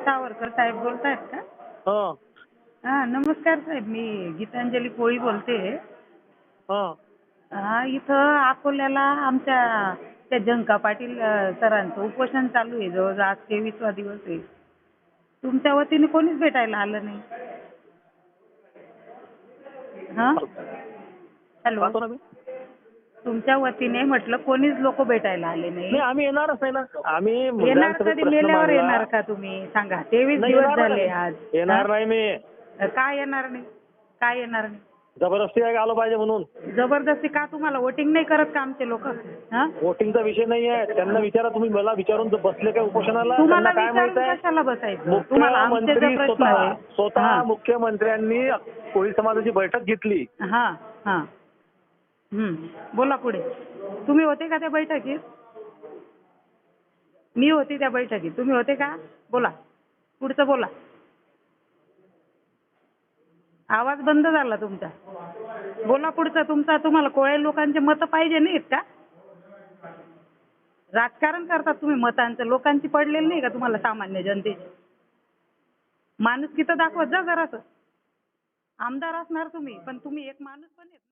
सावरकर साहेब बोलतायत का? हा. हा नमस्कार साहेब मी गीतांजली कोळी बोलते. हा. हा इथं अकोल्याला आमच्या त्या जंका पाटील अ, सरांचं उपोषण चालू आहे जवळजवळ आज तेवीसवा दिवस आहे. तुमच्या वतीने कोणीच भेटायला आलं नाही? हा? हॅलो. पाहतो ना मी तुमच्या वतीने म्हटलं कोणीच लोक भेटायला आले नाही. नाही आम्ही येणारच नाही ना. आम्ही येणार कधी? प्रश्न मेल्यावर मांडला. येणार का तुम्ही? सांगा. तेवीस नाही, दिवस येणार झाले नाही. आज. येणार? नाही मी. काय येणार नाही? काय येणार नाही? जबरदस्ती आहे आलो पाहिजे म्हणून. जबरदस्ती का तुम्हाला? वोटिंग नाही करत का आमचे लोक? हा? वोटिंगचा विषय नाही आहे. त्यांना विचारा तुम्ही. मला विचारून जर बसले काय उपोषणाला तुम्हाला त्यांना काय विचारून माहीत आहे? कशाला बसायचं? तुम्हाला आमचे मुख्यमंत्री जे प्रश्न स्वतः आहे. स्वतः हा. मुख्यमंत्र्यांनी कोळी समाजाची बैठक घेतली. हा हा. हम्म. बोला पुढे. तुम्ही होते का त्या बैठकीत? मी होते त्या बैठकीत. तुम्ही होते का? बोला. पुढचं बोला. आवाज बंद झाला तुमचा. बोला पुढचा. तुमचा तुम्हाला कोळ्या लोकांचे मतं पाहिजे नाहीत का? राजकारण करतात तुम्ही मतांचं. लोकांची पडलेली नाही का तुम्हाला सामान्य जनतेची? माणूस तर दाखवत जा जरासं. आमदार असणार तुम्ही पण तुम्ही एक माणूस पण